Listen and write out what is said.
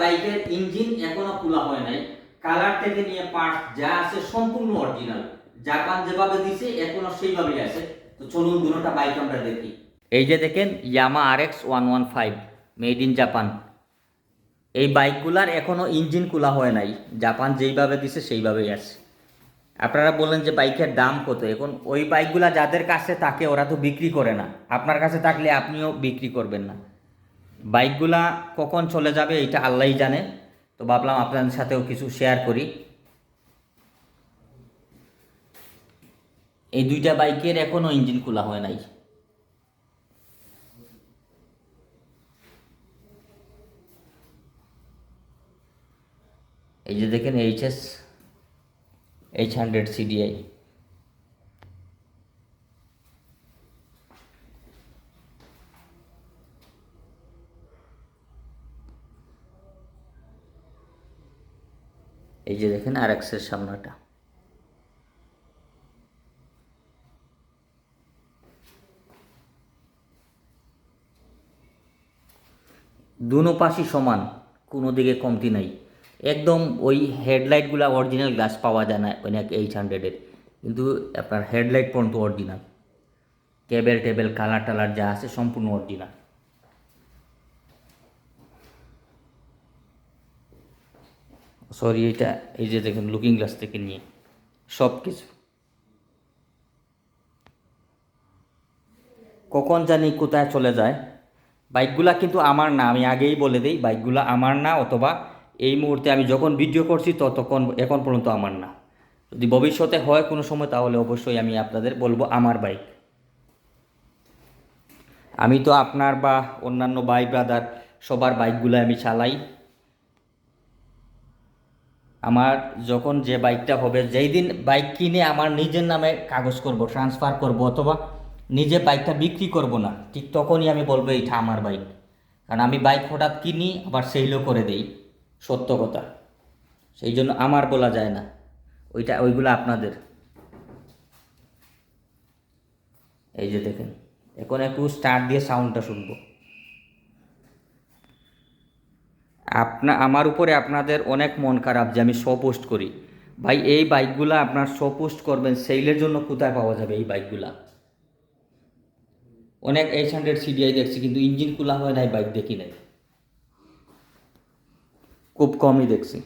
বাইকের ইঞ্জিন এখনও খোলা হয় নাই। কালার থেকে নিয়ে পার্টস যা আছে সম্পূর্ণ অরিজিনাল জাপান যেভাবে দিছে, এখনও সেইভাবেই আছে। তো চলুন দুটোটা বাইক আমরা দেখি। এই যে দেখেন Yamaha R X one one five made in Japan এই বাইকগুলার এখনও ইঞ্জিন খোলা হয় নাই। জাপান যেইভাবে দিছে, সেইভাবেই আছে। আপনারা বললেন যে বাইকের দাম কত। এখন ওই বাইকগুলা যাদের কাছে থাকে, ওরা তো বিক্রি করে না। আপনার কাছে থাকলে আপনিও বিক্রি করবেন না। বাইকগুলা কখন চলে যাবে এটা আল্লাহই জানে। তো ভাবলাম আপনাদের সাথেও কিছু শেয়ার করি। এই দুইটা বাইকের এখনও ইঞ্জিন খোলা হয় নাই। এই যে দেখেন এইচএস এইচ হান্ড্রেড সিডিআই। এই যে দেখেন আর এক্সের সামনাটা। দুনো পাশই সমান, কোনো দিকে কমতি নাই। একদম ওই হেডলাইটগুলো অরিজিনাল গ্লাস পাওয়া যায় না অনেক এইট হান্ড্রেডের কিন্তু আপনার হেডলাইট পর্যন্ত অরিজিনাল। কেবেল টেবেল, কালার টালার যা আছে সম্পূর্ণ অরিজিনাল। সরি, এটা এই যে দেখেন লুকিং গ্লাস থেকে নিয়ে সব কিছু কখন জানি কোথায় চলে যায়। বাইকগুলা কিন্তু আমার না, আমি আগেই বলে দিই, বাইকগুলা আমার না, অথবা এই মুহূর্তে আমি যখন ভিডিও করছি ততক্ষণ এখন পর্যন্ত আমার না। যদি ভবিষ্যতে হয় কোনো সময়, তাহলে অবশ্যই আমি আপনাদের বলব আমার বাইক। আমি তো আপনার বা অন্যান্য ভাই ব্রাদার সবার বাইকগুলো আমি চালাই। আমার যখন যে বাইকটা হবে, যেই দিন বাইক কিনে আমার নিজের নামে কাগজ করব ট্রান্সফার করব অথবা নিজে বাইকটা বিক্রি করব না, ঠিক তখনই আমি বলব এইটা আমার বাইক। কারণ আমি বাইক হঠাৎ কিনি, আবার সেইলও করে দেই, সত্য কথা। সেই জন্য আমার বলা যায় না, ওইটা, ওইগুলো আপনাদের। এই যে দেখেন, এখন একটু স্টার্ট দিয়ে সাউন্ডটা শুনব। আপনা, আমার উপরে আপনাদের অনেক মন খারাপ যে আমি শো পোস্ট করি। ভাই, এই বাইকগুলো আপনার শো পোস্ট করবেন সেইলের জন্য কোথায় পাওয়া যাবে এই বাইকগুলা অনেক এইট হান্ড্রেড সিডিআই দেখছি, কিন্তু ইঞ্জিন খোলা হয় নাই বাইক দেখি নাই। খুব কমই দেখছি।